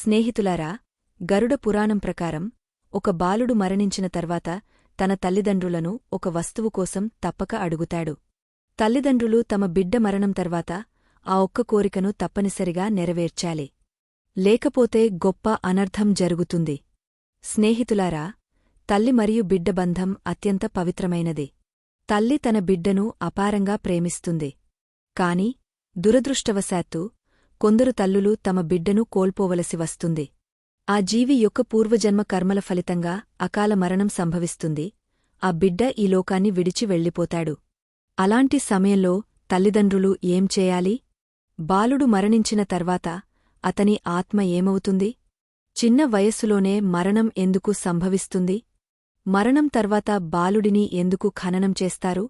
స్నేహితులారా గరుడ పురాణం ప్రకారం ఒక బాలుడు మరణించిన తర్వాత తన తల్లిదండ్రులను ఒక వస్తువు కోసం తప్పక అడుగుతాడు. తల్లిదండ్రులు తమ బిడ్డ మరణం తర్వాత ఆ ఒక్క కోరికను తప్పనిసరిగా నెరవేర్చాలి. లేకపోతే గొప్ప అనర్థం జరుగుతుంది. స్నేహితులారా తల్లి మరియు బిడ్డ బంధం అత్యంత పవిత్రమైనది. తల్లి తన బిడ్డను అపారంగా ప్రేమిస్తుంది. కాని దురదృష్టవశాత్తు కొందరు తల్లులు తమ బిడ్డను కోల్పోవలసి వస్తుంది. ఆ జీవి యొక్క పూర్వజన్మ కర్మల ఫలితంగా అకాల మరణం సంభవిస్తుంది. ఆ బిడ్డ ఈ లోకాన్ని విడిచి వెళ్ళిపోతాడు. అలాంటి సమయంలో తల్లిదండ్రులు ఏం చేయాలి? బాలుడు మరణించిన తర్వాత అతని ఆత్మ ఏమవుతుంది? చిన్న వయస్సులోనే మరణం ఎందుకు సంభవిస్తుంది? మరణం తర్వాత బాలుడిని ఎందుకు ఖననం చేస్తారు?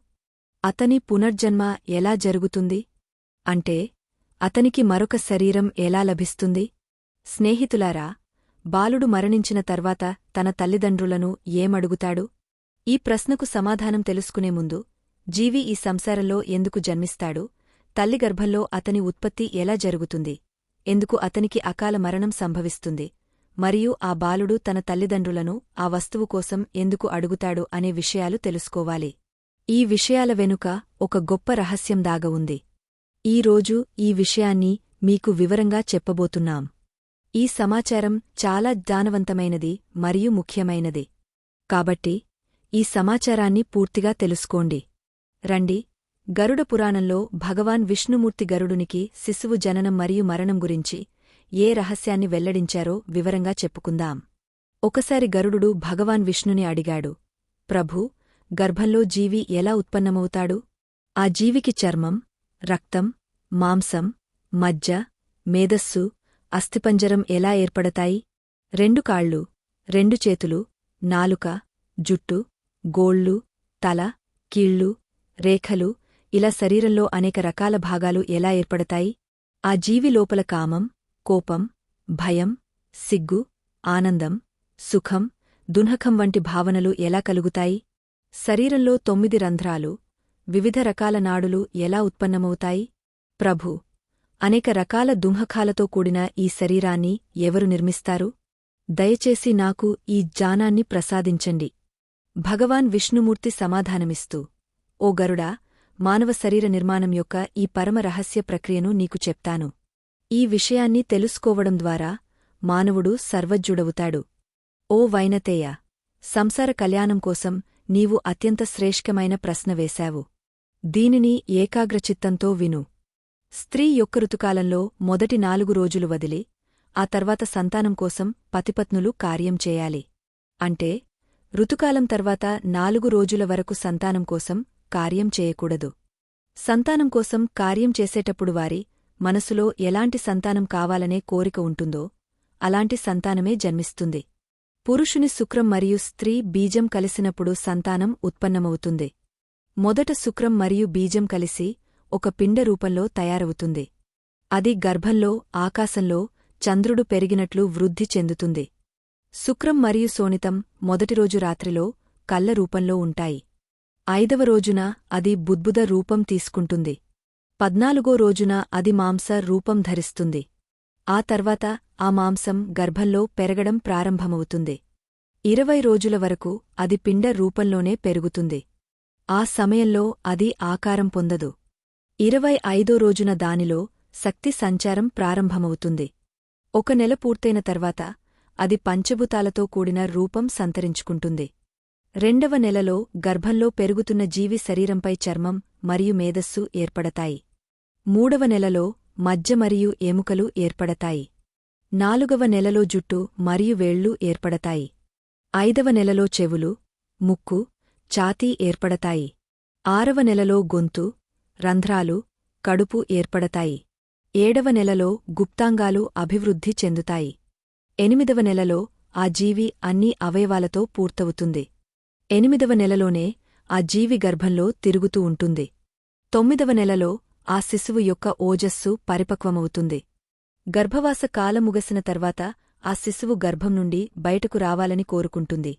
అతని పునర్జన్మ ఎలా జరుగుతుంది? అంటే అతనికి మరొక శరీరం ఎలా లభిస్తుంది? స్నేహితులారా బాలుడు మరణించిన తర్వాత తన తల్లిదండ్రులను ఏమడుగుతాడు? ఈ ప్రశ్నకు సమాధానం తెలుసుకునే ముందు జీవి ఈ సంసారంలో ఎందుకు జన్మిస్తాడు? తల్లి గర్భంలో అతని ఉత్పత్తి ఎలా జరుగుతుంది? ఎందుకు అతనికి అకాల మరణం సంభవిస్తుంది? మరియు ఆ బాలుడు తన తల్లిదండ్రులను ఆ వస్తువు కోసం ఎందుకు అడుగుతాడు అనే విషయాలు తెలుసుకోవాలి. ఈ విషయాల వెనుక ఒక గొప్ప రహస్యం దాగ ఉంది. ఈరోజు ఈ విషయాన్ని మీకు వివరంగా చెప్పబోతున్నాం. ఈ సమాచారం చాలా జ్ఞానవంతమైనది మరియు ముఖ్యమైనది. కాబట్టి ఈ సమాచారాన్ని పూర్తిగా తెలుసుకోండి. రండి. గరుడ పురాణంలో భగవాన్ విష్ణుమూర్తి గరుడునికి శిశువు జననం మరియు మరణం గురించి ఏ రహస్యాన్ని వెల్లడించారో వివరంగా చెప్పుకుందాం. ఒకసారి గరుడు భగవాన్ విష్ణుని అడిగాడు ప్రభూ గర్భంలో జీవి ఎలా ఉత్పన్నమవుతాడు? ఆ జీవికి చర్మం రక్తం మాంసం మజ్జ మేధస్సు అస్థిపంజరం ఎలా ఏర్పడతాయి? రెండు కాళ్ళు రెండు చేతులు నాలుక జుట్టు గోళ్ళు తల కీళ్ళు రేఖలు ఇలా శరీరంలో అనేక రకాల భాగాలు ఎలా ఏర్పడతాయి? ఆ జీవి లోపల కామం కోపం భయం సిగ్గు ఆనందం సుఖం దున్హకం వంటి భావనలు ఎలా కలుగుతాయి? శరీరంలో తొమ్మిది రంధ్రాలు వివిధ రకాల నాడులు ఎలా ఉత్పన్నమవుతాయి? ప్రభు అనేక రకాల దుంహకాలతో కూడిన ఈ శరీరాన్ని ఎవరు నిర్మిస్తారు? దయచేసి నాకు ఈ జానాన్ని ప్రసాదించండి. భగవాన్ విష్ణుమూర్తి సమాధానమిస్తూ ఓ గరుడా మానవ శరీర నిర్మాణం యొక్క ఈ పరమ రహస్య ప్రక్రియను నీకు చెప్తాను. ఈ విషయాన్ని తెలుసుకోవడం ద్వారా మానవుడు సర్వజ్జుడవుతాడు ఓ వైనతేయ సంసార కళ్యాణం కోసం నీవు అత్యంత శ్రేష్ఠమైన ప్రశ్న వేశావు. దీనిని ఏకాగ్రచిత్తంతో విను. స్త్రీ యొక్క ఋతుకాలంలో మొదటి నాలుగు రోజులు వదిలి ఆ తర్వాత సంతానం కోసం పతిపత్నులు కార్యం చేయాలి. అంటే ఋతుకాలం తర్వాత నాలుగు రోజుల వరకు సంతానం కోసం కార్యం చేయకూడదు. సంతానం కోసం కార్యం చేసేటప్పుడు వారి మనసులో ఎలాంటి సంతానం కావాలనే కోరిక ఉంటుందో అలాంటి సంతానమే జన్మిస్తుంది. పురుషుని శుక్రం మరియు స్త్రీ బీజం కలిసినప్పుడు సంతానం ఉత్పన్నమవుతుంది. మొదట శుక్రం మరియు బీజం కలిసి ఒక పిండ రూపంలో తయారవుతుంది. అది గర్భంలో ఆకాశంలో చంద్రుడు పెరిగినట్లు వృద్ధి చెందుతుంది. శుక్రం మరియు సోనితం మొదటిరోజు రాత్రిలో కళ్ళ రూపంలో ఉంటాయి. ఐదవ రోజున అది బుద్బుద రూపం తీసుకుంటుంది. పద్నాలుగో రోజున అది మాంస రూపం ధరిస్తుంది. ఆ తర్వాత ఆ మాంసం గర్భంలో పెరగడం ప్రారంభమవుతుంది. ఇరవై రోజుల వరకు అది పిండ రూపంలోనే పెరుగుతుంది. ఆ సమయంలో అది ఆకారం పొందదు. ఇరవై ఐదో రోజున దానిలో శక్తి సంచారం ప్రారంభమవుతుంది. ఒక నెల పూర్తయిన తర్వాత అది పంచభూతాలతో కూడిన రూపం సంతరించుకుంటుంది. రెండవ నెలలో గర్భంలో పెరుగుతున్న జీవి శరీరంపై చర్మం మరియు మేధస్సు ఏర్పడతాయి. మూడవ నెలలో మజ్జ మరియు ఎముకలు ఏర్పడతాయి. నాలుగవ నెలలో జుట్టు మరియు వేళ్ళు ఏర్పడతాయి. ఐదవ నెలలో చెవులు ముక్కు ఛాతీ ఏర్పడతాయి. ఆరవ నెలలో గొంతు రంధ్రాలు కడుపు ఏర్పడతాయి. ఏడవ నెలలో గుప్తాంగాలు అభివృద్ధి చెందుతాయి. ఎనిమిదవ నెలలో ఆ జీవి అన్ని అవయవాలతో పూర్తవుతుంది. ఎనిమిదవ నెలలోనే ఆ జీవి గర్భంలో తిరుగుతూ ఉంటుంది. తొమ్మిదవ నెలలో ఆ శిశువు యొక్క ఓజస్సు పరిపక్వమవుతుంది. గర్భవాస కాలముగసిన తర్వాత ఆ శిశువు గర్భం నుండి బయటకు రావాలని కోరుకుంటుంది.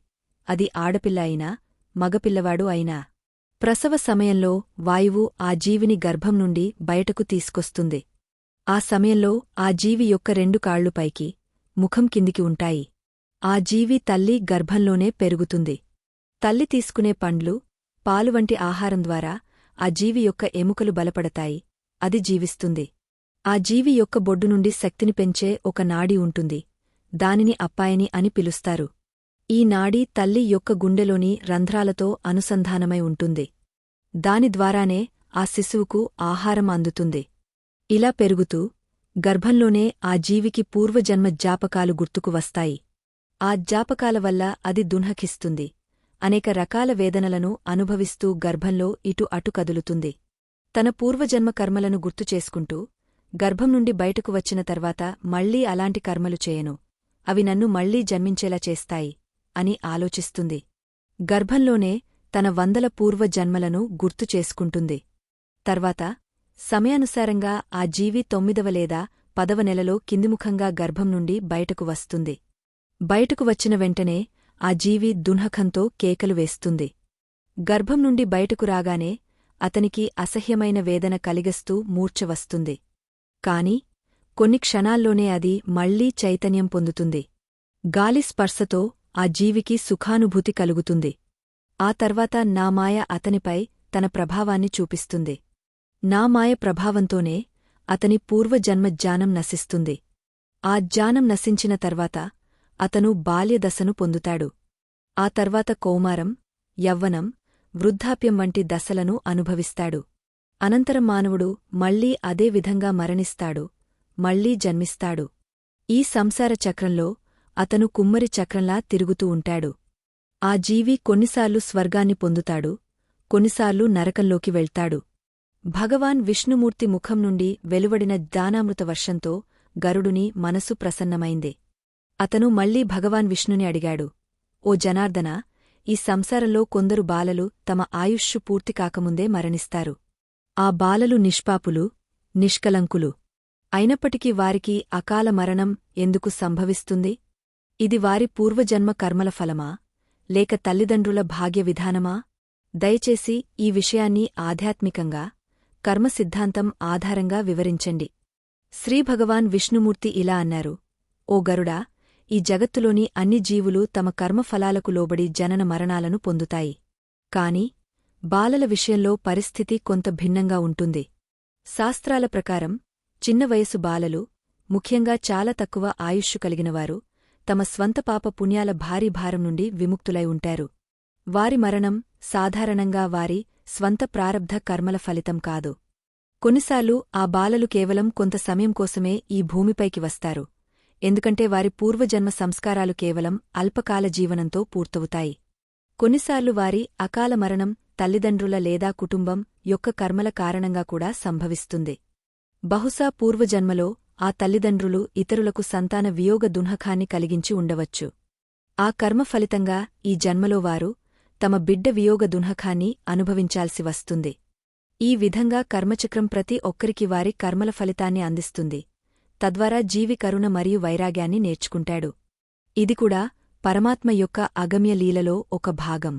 అది ఆడపిల్ల అయినా మగపిల్లవాడు అయినా. ప్రసవ సమయంలో వాయువు ఆ జీవిని గర్భం నుండి బయటకు తీసుకొస్తుంది. ఆ సమయంలో ఆ జీవి యొక్క రెండు కాళ్ళు పైకి ముఖం కిందికి ఉంటాయి. ఆ జీవి తల్లి గర్భంలోనే పెరుగుతుంది. తల్లి తీసుకునే పండ్లు పాలు వంటి ఆహారం ద్వారా ఆ జీవి యొక్క ఎముకలు బలపడతాయి. అది జీవిస్తుంది. ఆ జీవి యొక్క బొడ్డు నుండి శక్తిని పెంచే ఒక నాడి ఉంటుంది. దానిని అప్పాయని అని పిలుస్తారు. ఈ నాడీ తల్లి యొక్క గుండెలోని రంధ్రాలతో అనుసంధానమై ఉంటుంది. దాని ద్వారానే ఆ శిశువుకు ఆహారం అందుతుంది. ఇలా పెరుగుతూ గర్భంలోనే ఆ జీవికి పూర్వజన్మ జ్ఞాపకాలు గుర్తుకు వస్తాయి. ఆ జ్ఞాపకాల వల్ల అది దున్హకిస్తుంది. అనేక రకాల వేదనలను అనుభవిస్తూ గర్భంలో ఇటు అటు కదులుతుంది. తన పూర్వజన్మ కర్మలను గుర్తు చేసుకుంటూ గర్భం నుండి బయటకు వచ్చిన తర్వాత మళ్ళీ అలాంటి కర్మలు చేయను. అవి నన్ను మళ్ళీ జన్మించేలా చేస్తాయి. అని ఆలోచిస్తుంది. గర్భంలోనే తన వందల పూర్వ జన్మలను గుర్తు చేసుకుంటుంది. తర్వాత సమయానుసారంగా ఆ జీవి తొమ్మిదవ లేదా పదవ నెలలో కిందిముఖంగా గర్భం నుండి బయటకు వస్తుంది. బయటకు వచ్చిన వెంటనే ఆ జీవి దున్హకంతో కేకలు వేస్తుంది. గర్భం నుండి బయటకు రాగానే అతనికి అసహ్యమైన వేదన కలిగస్తూ మూర్ఛ వస్తుంది. కాని కొన్ని క్షణాల్లోనే అది మళ్ళీ చైతన్యం పొందుతుంది. గాలి స్పర్శతో ఆ జీవికి సుఖానుభూతి కలుగుతుంది. ఆ తర్వాత నా మాయ అతనిపై తన ప్రభావాన్ని చూపిస్తుంది. నా మాయ ప్రభావంతోనే అతని పూర్వజన్మ జ్ఞానం నశిస్తుంది. ఆ జ్ఞానం నశించిన తర్వాత అతను బాల్యదశను పొందుతాడు. ఆ తర్వాత కౌమారం యవ్వనం వృద్ధాప్యం వంటి దశలను అనుభవిస్తాడు. అనంతరం మానవుడు మళ్ళీ అదే విధంగా మరణిస్తాడు మళ్ళీ జన్మిస్తాడు. ఈ సంసార చక్రంలో అతను కుమ్మరి చక్రంలా తిరుగుతూ ఉంటాడు. ఆ జీవి కొన్నిసార్లు స్వర్గాన్ని పొందుతాడు కొన్నిసార్లు నరకంలోకి వెళ్తాడు. భగవాన్ విష్ణుమూర్తి ముఖం నుండి వెలువడిన దానామృత వర్షంతో గరుడుని మనసు ప్రసన్నమైంది. అతను మళ్ళీ భగవాన్ విష్ణుని అడిగాడు ఓ జనార్దన ఈ సంసారంలో కొందరు బాలలు తమ ఆయుష్షు పూర్తి కాకముందే మరణిస్తారు. ఆ బాలలు నిష్పాపులు నిష్కలంకులు. అయినప్పటికీ వారికి అకాల మరణం ఎందుకు సంభవిస్తుంది? ఇది వారి పూర్వజన్మ కర్మల ఫలమా? లేక తల్లిదండ్రుల భాగ్య విధానమా? దయచేసి ఈ విషయాన్ని ఆధ్యాత్మికంగా కర్మ సిద్ధాంతం ఆధారంగా వివరించండి. శ్రీభగవాన్ విష్ణుమూర్తి ఇలా అన్నారు ఓ గరుడా ఈ జగత్తులోని అన్ని జీవులు తమ కర్మఫలాలకు లోబడి జనన మరణాలను పొందుతాయి. కాని బాలల విషయంలో పరిస్థితి కొంత భిన్నంగా ఉంటుంది. శాస్త్రాల ప్రకారం చిన్న వయసు బాలలు ముఖ్యంగా చాలా తక్కువ ఆయుష్షు కలిగినవారు తమ స్వంత పాప పుణ్యాల భారీ భారం నుండి విముక్తులై ఉంటారు. వారి మరణం సాధారణంగా వారి స్వంత ప్రారబ్ధ కర్మల ఫలితం కాదు. కొన్నిసార్లు ఆ బాలలు కేవలం కొంత సమయం కోసమే ఈ భూమిపైకి వస్తారు. ఎందుకంటే వారి పూర్వజన్మ సంస్కారాలు కేవలం అల్పకాల జీవనంతో పూర్తవుతాయి. కొన్నిసార్లు వారి అకాల మరణం తల్లిదండ్రుల లేదా కుటుంబం యొక్క కర్మల కారణంగా కూడా సంభవిస్తుంది. బహుశా పూర్వజన్మలో ఆ తల్లిదండ్రులు ఇతరులకు సంతాన వియోగ దున్హకాన్ని కలిగించి ఉండవచ్చు. ఆ కర్మ ఫలితంగా ఈ జన్మలో వారు తమ బిడ్డ వియోగ దున్హకాన్ని అనుభవించాల్సి వస్తుంది. ఈ విధంగా కర్మచక్రం ప్రతి ఒక్కరికి వారి కర్మల ఫలితాన్ని అందిస్తుంది. తద్వారా జీవి కరుణ మరియు వైరాగ్యాన్ని నేర్చుకుంటాడు. ఇది కూడా పరమాత్మ యొక్క అగమ్య లీలలో ఒక భాగం.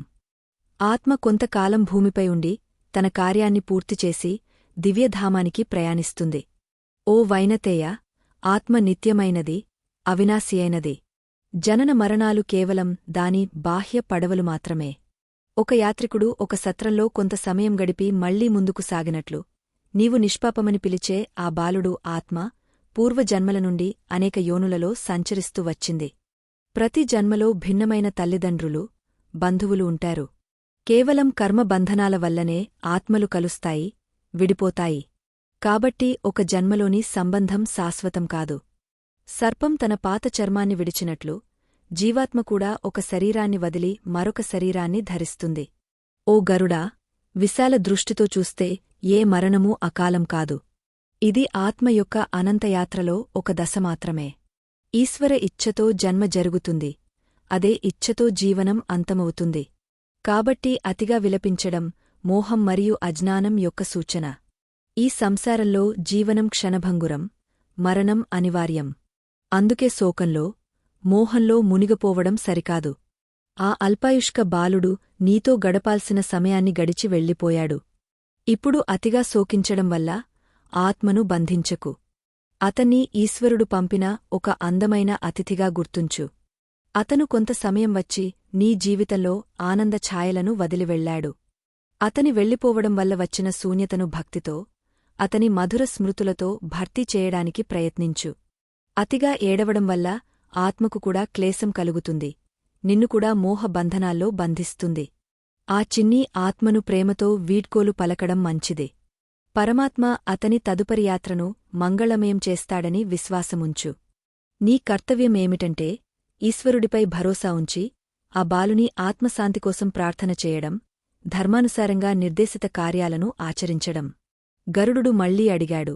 ఆత్మ కొంతకాలం భూమిపై ఉండి తన కార్యాన్ని పూర్తిచేసి దివ్యధామానికి ప్రయాణిస్తుంది. ఓ వైనతేయ ఆత్మ నిత్యమైనది అవినాశియైనది జనన మరణాలు కేవలం దాని బాహ్య పడవలు మాత్రమే. ఒక యాత్రికుడు ఒక సత్రంలో కొంత సమయం గడిపి మళ్ళీ ముందుకు సాగినట్లు. నీవు నిష్పాపమని పిలిచే ఆ బాలుడు ఆత్మ పూర్వజన్మల నుండి అనేక యోనులలో సంచరిస్తూ వచ్చింది. ప్రతి జన్మలో భిన్నమైన తల్లిదండ్రులు బంధువులు ఉంటారు. కేవలం కర్మబంధనాల వల్లనే ఆత్మలు కలుస్తాయి విడిపోతాయి. కాబట్టి ఒక జన్మలోని సంబంధం శాశ్వతం కాదు. సర్పం తన పాత చర్మాన్ని విడిచినట్లు జీవాత్మ కూడా ఒక శరీరాన్ని వదిలి మరొక శరీరాన్ని ధరిస్తుంది. ఓ గరుడా విశాల దృష్టితో చూస్తే ఏ మరణమూ అకాలం కాదు. ఇది ఆత్మ యొక్క అనంతయాత్రలో ఒక దశ మాత్రమే. ఈశ్వర ఇచ్ఛతో జన్మ జరుగుతుంది. అదే ఇచ్ఛతో జీవనం అంతమవుతుంది. కాబట్టి అతిగా విలపించడం మోహం మరియు అజ్ఞానం యొక్క సూచన. ఈ సంసారంలో జీవనం క్షణభంగురం మరణం అనివార్యం. అందుకే శోకంలో మోహంలో మునిగపోవడం సరికాదు. ఆ అల్పాయుష్క బాలుడు నీతో గడపాల్సిన సమయాన్ని గడిచి వెళ్ళిపోయాడు. ఇప్పుడు అతిగా శోకించడం వల్ల ఆత్మను బంధించకు. అతన్ని ఈశ్వరుడు పంపిన ఒక అందమైన అతిథిగా గుర్తుంచు. అతను కొంత సమయం వచ్చి నీ జీవితంలో ఆనంద ఛాయలను వదిలివెళ్ళాడు అతని వెళ్ళిపోవడం వల్ల వచ్చిన శూన్యతను భక్తితో అతని మధుర స్మృతులతో భర్తీ చేయడానికి ప్రయత్నించు. అతిగా ఏడవడం వల్ల ఆత్మకు కూడా క్లేశం కలుగుతుంది. నిన్ను కూడా మోహ బంధనాల్లో బంధిస్తుంది. ఆ చిన్ని ఆత్మను ప్రేమతో వీడ్కోలు పలకడం మంచిదే. పరమాత్మ అతని తదుపరి యాత్రను మంగళమయం చేస్తాడని విశ్వాసముంచు. నీ కర్తవ్యమేమిటంటే ఈశ్వరుడిపై భరోసా ఉంచి ఆ బాలుని ఆత్మశాంతికోసం ప్రార్థన చేయడం ధర్మానుసారంగా నిర్దేశిత కార్యాలను ఆచరించడం. గరుడు మళ్ళీ అడిగాడు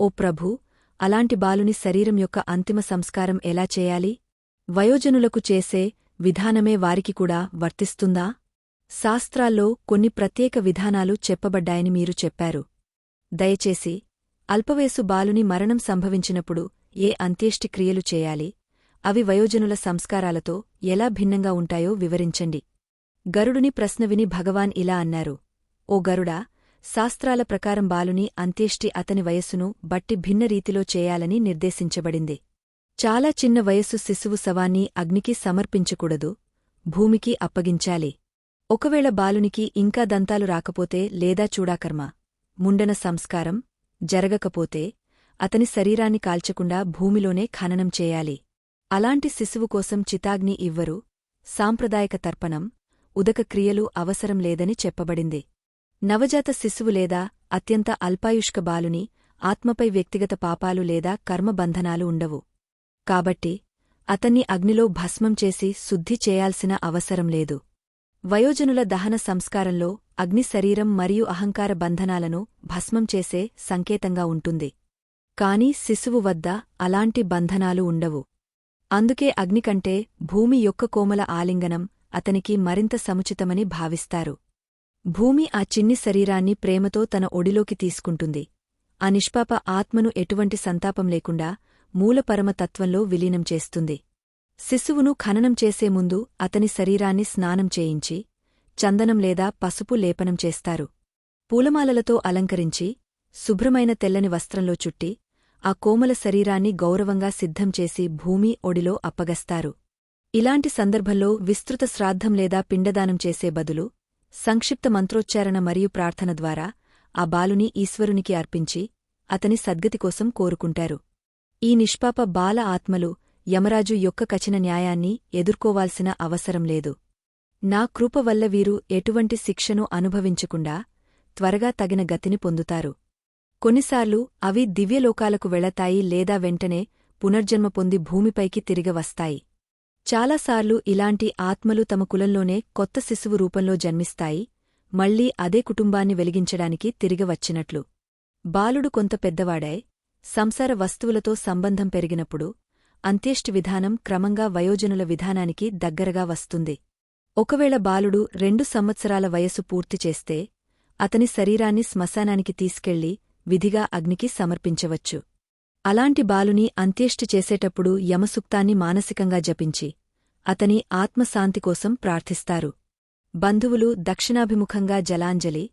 ఓ ప్రభూ అలాంటి బాలుని శరీరం యొక్క అంతిమ సంస్కారం ఎలా చేయాలి? వయోజనులకు చేసే విధానమే వారికి కూడా వర్తిస్తుందా? శాస్త్రాల్లో కొన్ని ప్రత్యేక విధానాలు చెప్పబడ్డాయని మీరు చెప్పారు. దయచేసి అల్పవయసు బాలుని మరణం సంభవించినప్పుడు ఏ అంత్యేష్టిక్రియలు చేయాలి? అవి వయోజనుల సంస్కారాలతో ఎలా భిన్నంగా ఉంటాయో వివరించండి. గరుడుని ప్రశ్న విని భగవాన్ ఇలా అన్నారు ఓ గరుడా శాస్త్రాల ప్రకారం బాలుని అంత్యేష్టి అతని వయస్సును బట్టి భిన్న రీతిలో చేయాలని నిర్దేశించబడింది. చాలా చిన్న వయస్సు శిశువు శవాన్ని అగ్నికి సమర్పించకూడదు భూమికి అప్పగించాలి. ఒకవేళ బాలునికి ఇంకా దంతాలు రాకపోతే లేదా చూడాకర్మ ముండన సంస్కారం జరగకపోతే అతని శరీరాన్ని కాల్చకుండా భూమిలోనే ఖననం చేయాలి. అలాంటి శిశువు కోసం చితాగ్ని ఇవ్వరు సాంప్రదాయక తర్పణం ఉదక క్రియలు అవసరం లేదని చెప్పబడింది. నవజాత శిశువు లేదా అత్యంత అల్పాయుష్క బాలుని ఆత్మపై వ్యక్తిగత పాపాలు లేదా కర్మబంధనాలు ఉండవు. కాబట్టి అతన్ని అగ్నిలో భస్మం చేసి శుద్ధి చేయాల్సిన అవసరం లేదు. వయోజనుల దహన సంస్కారంలో అగ్ని శరీరం మరియు అహంకార బంధనాలను భస్మం చేసే సంకేతంగా ఉంటుంది. కాని శిశువు వద్ద అలాంటి బంధనాలు ఉండవు. అందుకే అగ్నికంటే భూమి యొక్క కోమల ఆలింగనం అతనికి మరింత సముచితమని భావిస్తారు. భూమి ఆ చిన్ని శరీరాన్ని ప్రేమతో తన ఒడిలోకి తీసుకుంటుంది. ఆ నిష్పాప ఆత్మను ఎటువంటి సంతాపం లేకుండా మూలపరమతత్వంలో విలీనం చేస్తుంది. శిశువును ఖననం చేసే ముందు అతని శరీరాన్ని స్నానం చేయించి చందనం లేదా పసుపు లేపనం చేస్తారు. పూలమాలలతో అలంకరించి శుభ్రమైన తెల్లని వస్త్రంలో చుట్టి ఆ కోమల శరీరాన్ని గౌరవంగా సిద్ధం చేసి భూమి ఒడిలో అప్పగస్తారు. ఇలాంటి సందర్భంలో విస్తృత శ్రాద్ధం లేదా పిండదానం చేసే బదులు సంక్షిప్త మంత్రోచ్చారణ మరియు ప్రార్థన ద్వారా ఆ బాలుని ఈశ్వరునికి అర్పించి అతని సద్గతి కోసం కోరుకుంటారు. ఈ నిష్పాప బాల ఆత్మలు యమరాజు యొక్క కచిన న్యాయాన్ని ఎదుర్కోవాల్సిన అవసరం లేదు. నా కృప వల్ల వీరు ఎటువంటి శిక్షను అనుభవించకుండా త్వరగా తగిన గతిని పొందుతారు. కొన్నిసార్లు అవి దివ్యలోకాలకు వెళతాయి లేదా వెంటనే పునర్జన్మ పొంది భూమిపైకి తిరిగి వస్తాయి. చాలాసార్లు ఇలాంటి ఆత్మలు తమ కులంలోనే కొత్త శిశువు రూపంలో జన్మిస్తాయి మళ్ళీ అదే కుటుంబాన్ని వెలిగించడానికి తిరిగి వచ్చినట్లు. బాలుడు కొంత పెద్దవాడై సంసార వస్తువులతో సంబంధం పెరిగినప్పుడు అంత్యేష్టి విధానం క్రమంగా వయోజనుల విధానానికి దగ్గరగా వస్తుంది. ఒకవేళ బాలుడు రెండు సంవత్సరాల వయసు పూర్తి చేస్తే అతని శరీరాన్ని శ్మశానానికి తీసుకెళ్ళి విధిగా అగ్నికి సమర్పించవచ్చు. అలాంటి బాలుని అంత్యేష్టి చేసేటప్పుడు యమసుక్తాన్ని మానసికంగా జపించి అతని ఆత్మశాంతి కోసం ప్రార్థిస్తారు. బంధువులు దక్షిణాభిముఖంగా జలాంజలి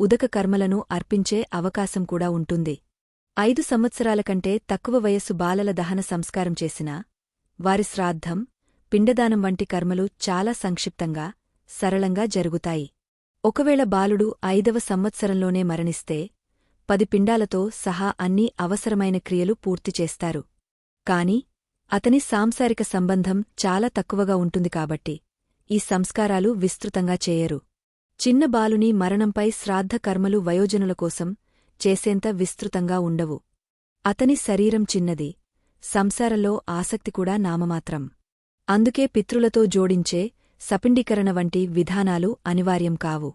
ఉదక కర్మలను అర్పించే అవకాశం కూడా ఉంటుంది. ఐదు సంవత్సరాల కంటే తక్కువ వయస్సు బాలల దహన సంస్కారం చేసినా వారి శ్రాద్ధం పిండదానం వంటి కర్మలు చాలా సంక్షిప్తంగా సరళంగా జరుగుతాయి. ఒకవేళ బాలుడు ఐదవ సంవత్సరంలోనే మరణిస్తే పది పిండాలతో సహా అన్ని అవసరమైన క్రియలు పూర్తి చేస్తారు. కాని అతని సాంసారిక సంబంధం చాలా తక్కువగా ఉంటుంది కాబట్టి ఈ సంస్కారాలు విస్తృతంగా చేయరు. చిన్న బాలుని మరణంపై శ్రాద్ధ కర్మలు వయోజనుల కోసం చేసేంత విస్తృతంగా ఉండవు. అతని శరీరం చిన్నది సంసారంలో ఆసక్తి కూడా నామమాత్రం. అందుకే పితృలతో జోడించే సపిండీకరణ వంటి విధానాలు అనివార్యం కావు.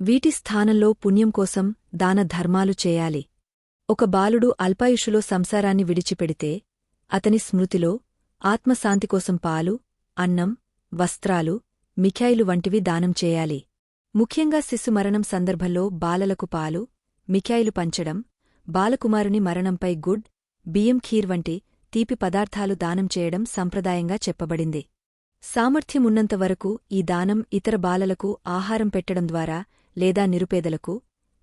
వీటి స్థానంలో పుణ్యం కోసం దాన ధర్మాలు చేయాలి. ఒక బాలుడు అల్పాయుషులో సంసారాన్ని విడిచిపెడితే అతని స్మృతిలో ఆత్మశాంతికోసం పాలు అన్నం వస్త్రాలు మిఠాయిలు వంటివి దానం చేయాలి. ముఖ్యంగా శిశు మరణం సందర్భంలో బాలలకు పాలు మిఠాయిలు పంచడం బాలకుమారుని మరణంపై గుడ్ బియ్యం ఖీర్ వంటి తీపి పదార్థాలు దానం చేయడం సంప్రదాయంగా చెప్పబడింది. సామర్థ్యమున్నంతవరకు ఈ దానం ఇతర బాలలకు ఆహారం పెట్టడం ద్వారా లేదా నిరుపేదలకు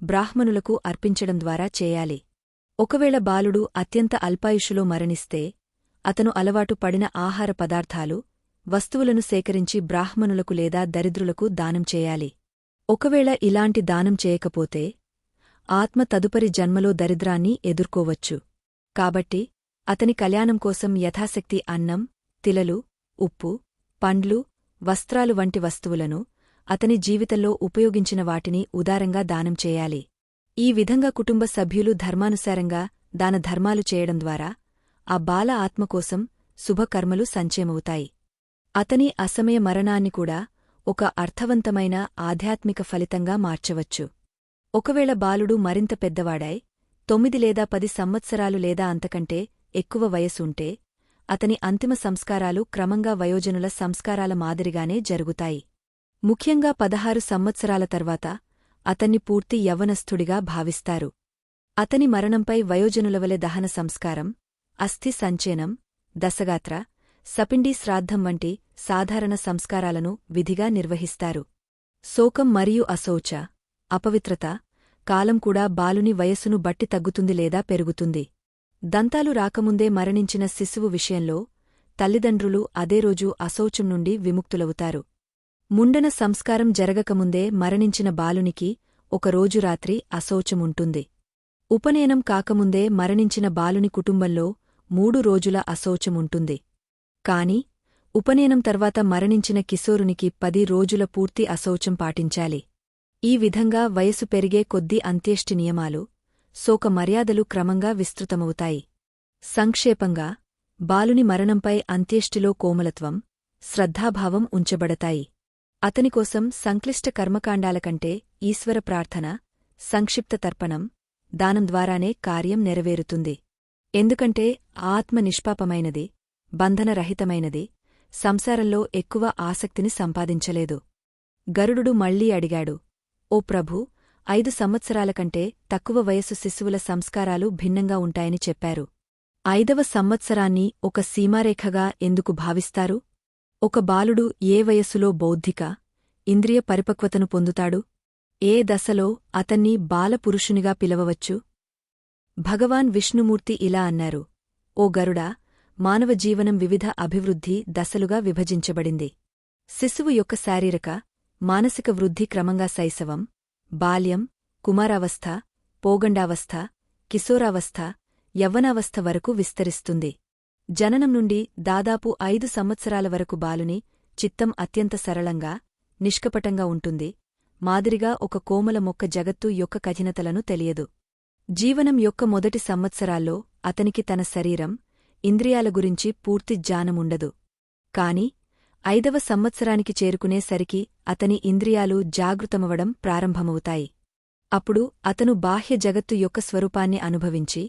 బ్రాహ్మణులకు అర్పించడం ద్వారా చేయాలి. ఒకవేళ బాలుడు అత్యంత అల్పాయుషులో మరణిస్తే అతను అలవాటు పడిన ఆహార పదార్థాలు వస్తువులను సేకరించి బ్రాహ్మణులకు లేదా దరిద్రులకు దానం చేయాలి. ఒకవేళ ఇలాంటి దానం చేయకపోతే ఆత్మ తదుపరి జన్మలో దరిద్రాన్ని ఎదుర్కోవచ్చు. కాబట్టి అతని కళ్యాణం కోసం యథాశక్తి అన్నం తిలలు ఉప్పు పండ్లు వస్త్రాలు వంటి వస్తువులను అతని జీవితంలో ఉపయోగించిన వాటిని ఉదారంగా దానం చేయాలి. ఈ విధంగా కుటుంబ సభ్యులు ధర్మానుసారంగా దాన ధర్మాలు చేయడం ద్వారా ఆ బాల ఆత్మకోసం శుభకర్మలు సంచయమవుతాయి. అతని అసమయ మరణాన్ని కూడా ఒక అర్థవంతమైన ఆధ్యాత్మిక ఫలితంగా మార్చవచ్చు. ఒకవేళ బాలుడు మరింత పెద్దవాడాయ్ తొమ్మిది లేదా పది సంవత్సరాలు లేదా అంతకంటే ఎక్కువ వయసుంటే అతని అంతిమ సంస్కారాలు క్రమంగా వయోజనుల సంస్కారాల మాదిరిగానే జరుగుతాయి. ముఖ్యంగా పదహారు సంవత్సరాల తర్వాత అతన్ని పూర్తి యవ్వనస్థుడిగా భావిస్తారు. అతని మరణంపై వయోజనులవలె దహన సంస్కారం అస్థి సంచేనం దశగాత్ర సపిండి శ్రాద్ధం వంటి సాధారణ సంస్కారాలను విధిగా నిర్వహిస్తారు. శోకం మరియు అశౌచ అపవిత్రత కాలం కూడా బాలుని వయస్సును బట్టి తగ్గుతుంది లేదా పెరుగుతుంది. దంతాలు రాకముందే మరణించిన శిశువు విషయంలో తల్లిదండ్రులు అదే రోజు అశౌచం నుండి విముక్తులవుతారు. ముండన సంస్కారం జరగకముందే మరణించిన బాలునికి ఒకరోజు రాత్రి అశౌచముంటుంది. ఉపనయనం కాకముందే మరణించిన బాలుని కుటుంబంలో మూడు రోజుల అశౌచముంటుంది. కాని ఉపనయనం తర్వాత మరణించిన కిశోరునికి పది రోజుల పూర్తి అశౌచం పాటించాలి. ఈ విధంగా వయసు పెరిగే కొద్దీ అంత్యేష్టి నియమాలు శోక మర్యాదలు క్రమంగా విస్తృతమవుతాయి. సంక్షేపంగా బాలుని మరణంపై అంత్యేష్టిలో కోమలత్వం శ్రద్ధాభావం ఉంచబడతాయి. అతనికోసం సంక్లిష్ట కర్మకాండాల కంటే ఈశ్వర ప్రార్థన సంక్షిప్త తర్పణం దానం ద్వారానే కార్యం నెరవేరుతుంది. ఎందుకంటే ఆత్మ నిష్పాపమైనది బంధనరహితమైనది సంసారంలో ఎక్కువ ఆసక్తిని సంపాదించలేదు. గరుడు మళ్ళీ అడిగాడు ఓ ప్రభూ ఐదు సంవత్సరాల కంటే తక్కువ వయసు శిశువుల సంస్కారాలు భిన్నంగా ఉంటాయని చెప్పారు. ఐదవ సంవత్సరాన్ని ఒక సీమారేఖగా ఎందుకు భావిస్తారు? ఒక బాలుడు ఏ వయస్సులో బౌద్ధిక ఇంద్రియ పరిపక్వతను పొందుతాడు? ఏ దశలో అతన్ని బాలపురుషునిగా పిలవవచ్చు? భగవాన్ విష్ణుమూర్తి ఇలా అన్నారు ఓ గరుడా మానవ జీవనం వివిధ అభివృద్ధి దశలుగా విభజించబడింది. శిశువు యొక్క శారీరక మానసిక వృద్ధి క్రమంగా శైశవం బాల్యం కుమారావస్థ పోగండావస్థ కిశోరావస్థ యవ్వనావస్థ వరకు విస్తరిస్తుంది. జననం నుండి దాదాపు ఐదు సంవత్సరాల వరకు బాలుని చిత్తం అత్యంత సరళంగా నిష్కపటంగా ఉంటుంది. మాదిరిగా ఒక కోమల మొక్క జగత్తు యొక్క కఠినతలను తెలియదు. జీవనం యొక్క మొదటి సంవత్సరాల్లో అతనికి తన శరీరం ఇంద్రియాల గురించి పూర్తి జ్ఞానముండదు కాని ఐదవ సంవత్సరానికి చేరుకునేసరికి అతని ఇంద్రియాలు జాగృతమవడం ప్రారంభమవుతాయి. అప్పుడు అతను బాహ్య జగత్తు యొక్క స్వరూపాన్ని అనుభవించి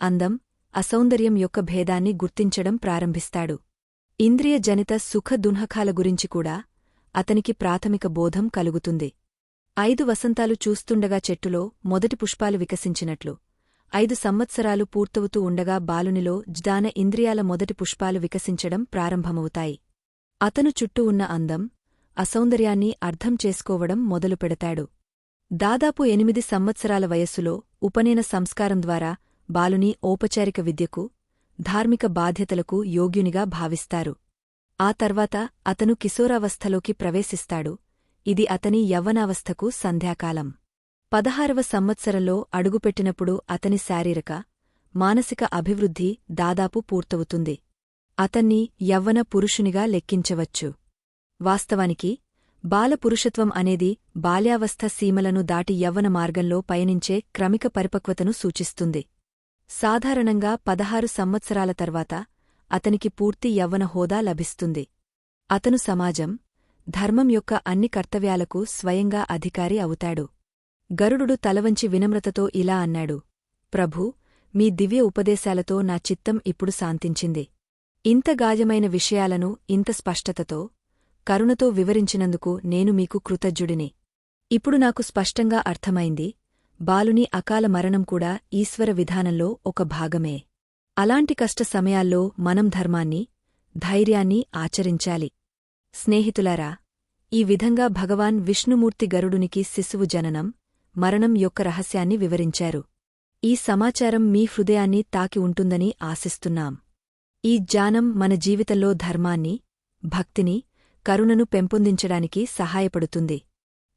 అందం అసౌందర్యం యొక్క భేదాన్ని గుర్తించడం ప్రారంభిస్తాడు. ఇంద్రియ జనిత సుఖ దున్హకాల గురించి కూడా అతనికి ప్రాథమిక బోధం కలుగుతుంది. ఐదు వసంతాలు చూస్తుండగా చెట్టులో మొదటి పుష్పాలు వికసించినట్లు ఐదు సంవత్సరాలు పూర్తవుతూ ఉండగా బాలునిలో జ్దాన ఇంద్రియాల మొదటి పుష్పాలు వికసించడం ప్రారంభమవుతాయి. అతను చుట్టూ ఉన్న అందం అసౌందర్యాన్ని అర్థం చేసుకోవడం మొదలుపెడతాడు. దాదాపు ఎనిమిది సంవత్సరాల వయస్సులో ఉపనయన సంస్కారం ద్వారా బాలుని ఔపచారిక విద్యకు ధార్మిక బాధ్యతలకు యోగ్యునిగా భావిస్తారు. ఆ తర్వాత అతను కిశోరావస్థలోకి ప్రవేశిస్తాడు. ఇది అతని యవ్వనావస్థకు సంధ్యాకాలం. పదహారవ సంవత్సరంలో అడుగుపెట్టినప్పుడు అతని శారీరక మానసిక అభివృద్ధి దాదాపు పూర్తవుతుంది. అతన్ని యవ్వన పురుషునిగా లెక్కించవచ్చు. వాస్తవానికి బాలపురుషత్వం అనేది బాల్యావస్థ సీమలను దాటి యవ్వన మార్గంలో పయనించే క్రమిక పరిపక్వతను సూచిస్తుంది. సాధారణంగా పదహారు సంవత్సరాల తర్వాత అతనికి పూర్తి యవ్వన హోదా లభిస్తుంది. అతను సమాజం ధర్మం యొక్క అన్ని కర్తవ్యాలకు స్వయంగా అధికారి అవుతాడు. గరుడు తలవంచి వినమ్రతతో ఇలా అన్నాడు ప్రభూ మీ దివ్య ఉపదేశాలతో నా చిత్తం ఇప్పుడు శాంతించింది. ఇంత గాయమైన విషయాలను ఇంత స్పష్టతతో కరుణతో వివరించినందుకు నేను మీకు కృతజ్ఞుడిని. ఇప్పుడు నాకు స్పష్టంగా అర్థమైంది బాలుని అకాల మరణం కూడా ఈశ్వర విధానంలో ఒక భాగమే. అలాంటి కష్ట సమయాల్లో మనం ధర్మాన్ని ధైర్యాన్ని ఆచరించాలి. స్నేహితులారా ఈ విధంగా భగవాన్ విష్ణుమూర్తి గరుడునికి శిశువు జననం మరణం యొక్క రహస్యాన్ని వివరించారు. ఈ సమాచారం మీ హృదయాన్ని తాకి ఉంటుందని ఆశిస్తున్నాం. ఈ జ్ఞానం మన జీవితంలో ధర్మాన్ని భక్తిని కరుణను పెంపొందించడానికి సహాయపడుతుంది.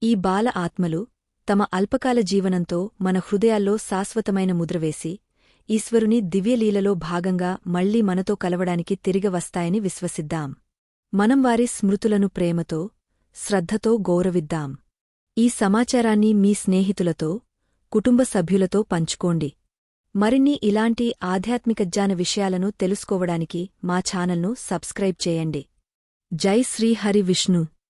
ఈ బాల ఆత్మలు తమ అల్పకాల జీవనంతో మన హృదయాల్లో శాశ్వతమైన ముద్రవేసి ఈశ్వరుని దివ్యలీలలో భాగంగా మళ్ళీ మనతో కలవడానికి తిరిగి వస్తాయని విశ్వసిద్దాం. మనం వారి స్మృతులను ప్రేమతో శ్రద్ధతో గౌరవిద్దాం. ఈ సమాచారాన్ని మీ స్నేహితులతో కుటుంబ సభ్యులతో పంచుకోండి. మరిన్ని ఇలాంటి ఆధ్యాత్మిక జ్ఞాన విషయాలను తెలుసుకోవడానికి మా ఛానల్ను సబ్స్క్రైబ్ చేయండి. జై శ్రీహరి విష్ణు.